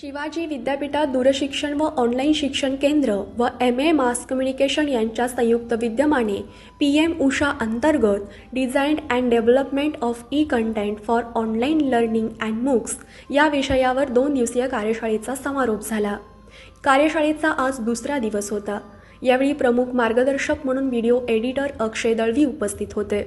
शिवाजी विद्यापीठात दूरशिक्षण व ऑनलाईन शिक्षण केंद्र व एम ए मास कम्युनिकेशन यांच्या संयुक्त विद्यमाने पी एम उषा अंतर्गत design and development of e content for online learning and MOOCs या विषयावर दोन दिवसीय कार्यशाळेचा समारोप झाला. कार्यशाळेचा आज दुसरा दिवस होता. यावेळी प्रमुख मार्गदर्शक म्हणून व्हिडिओ एडिटर अक्षय दळवी उपस्थित होते.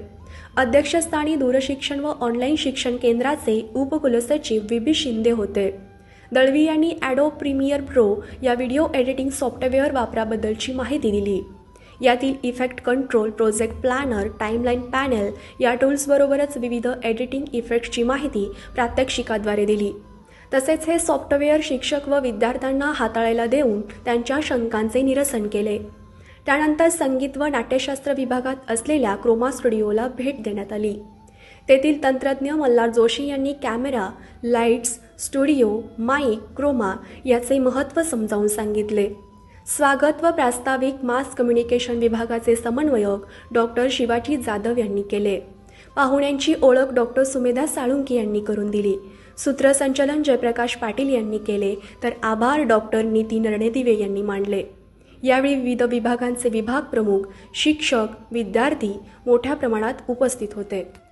अध्यक्षस्थानी दूरशिक्षण व ऑनलाईन शिक्षण केंद्राचे उपकुलसचिव व्ही बी शिंदे होते. दळवी यांनी ॲडो प्रीमियर प्रो या व्हिडिओ एडिटिंग सॉफ्टवेअर वापराबद्दलची माहिती दिली. यातील effect control project planner timeline panel या टूल्सबरोबरच विविध एडिटिंग इफेक्ट्सची माहिती प्रात्यक्षिकाद्वारे दिली. तसेच हे सॉफ्टवेअर शिक्षक व विद्यार्थ्यांना हाताळायला देऊन त्यांच्या शंकांचे निरसन केले. त्यानंतर संगीत व नाट्यशास्त्र विभागात असलेल्या क्रोमा स्टुडिओला भेट देण्यात आली. तेथील तंत्रज्ञ मल्हार जोशी यांनी camera lights studio mic chroma याचे महत्त्व समजावून सांगितले. स्वागत व प्रास्ताविक मास कम्युनिकेशन विभागाचे समन्वयक डॉक्टर शिवाजी जाधव यांनी केले. पाहुण्यांची ओळख डॉक्टर सुमेधा साळुंकी यांनी करून दिली. सूत्रसंचलन जयप्रकाश पाटील यांनी केले तर आभार डॉक्टर नितीन रणदिवे यांनी मांडले. यावेळी विविध विभागांचे विभाग प्रमुख शिक्षक विद्यार्थी मोठ्या प्रमाणात उपस्थित होते.